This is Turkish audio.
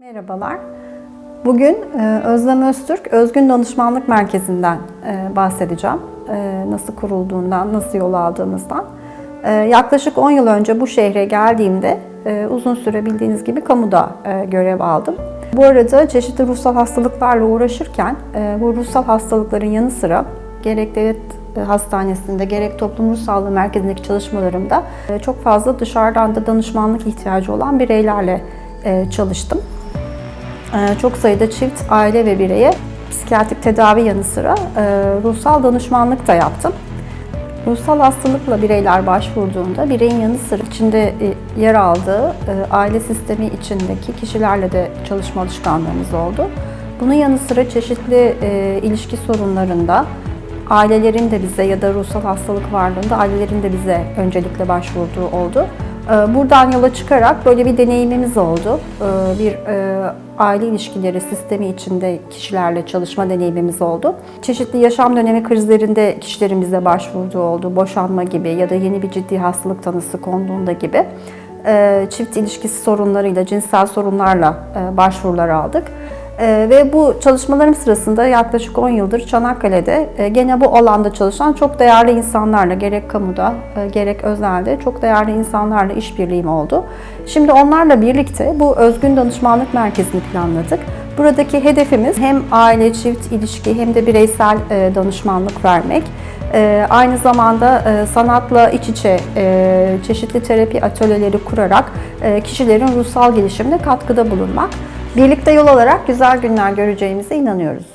Merhabalar. Bugün e, Özlem Öztürk Özgün Danışmanlık Merkezi'nden e, bahsedeceğim. E, Nasıl kurulduğundan, nasıl yol aldığımızdan. Yaklaşık 10 yıl önce bu şehre geldiğimde uzun süre bildiğiniz gibi kamuda görev aldım. Bu arada çeşitli ruhsal hastalıklarla uğraşırken bu ruhsal hastalıkların yanı sıra gerek devlet hastanesinde gerek toplum ruh sağlığı merkezindeki çalışmalarımda çok fazla dışarıdan da danışmanlık ihtiyacı olan bireylerle çalıştım. Ee, Çok sayıda çift, aile ve bireye psikiyatrik tedavi yanı sıra e, ruhsal danışmanlık da yaptım. Ruhsal hastalıkla bireyler başvurduğunda bireyin yanı sıra içinde e, yer aldığı e, aile sistemi içindeki kişilerle de çalışma alışkanlığımız oldu. Bunun yanı sıra çeşitli ilişki sorunlarında ailelerin de bize ya da ruhsal hastalık varlığında ailelerin de bize öncelikle başvurduğu oldu. Ee, Buradan yola çıkarak böyle bir deneyimimiz oldu. Ee, Bir e, aile ilişkileri sistemi içinde kişilerle çalışma deneyimimiz oldu. Çeşitli yaşam dönemi krizlerinde kişilerin bize başvurduğu oldu. Boşanma gibi ya da yeni bir ciddi hastalık tanısı konduğunda gibi. Ee, Çift ilişkisi sorunlarıyla, cinsel sorunlarla e, başvurular aldık. Ee, ve bu çalışmalarım sırasında yaklaşık 10 yıldır Çanakkale'de e, gene bu alanda çalışan çok değerli insanlarla gerek kamuda e, gerek özelde çok değerli insanlarla işbirliğim oldu. Şimdi onlarla birlikte bu özgün danışmanlık merkezini planladık. Buradaki hedefimiz hem aile çift ilişki hem de bireysel e, danışmanlık vermek. Aynı zamanda sanatla iç içe çeşitli terapi atölyeleri kurarak kişilerin ruhsal gelişimine katkıda bulunmak. Birlikte yol alarak güzel günler göreceğimize inanıyoruz.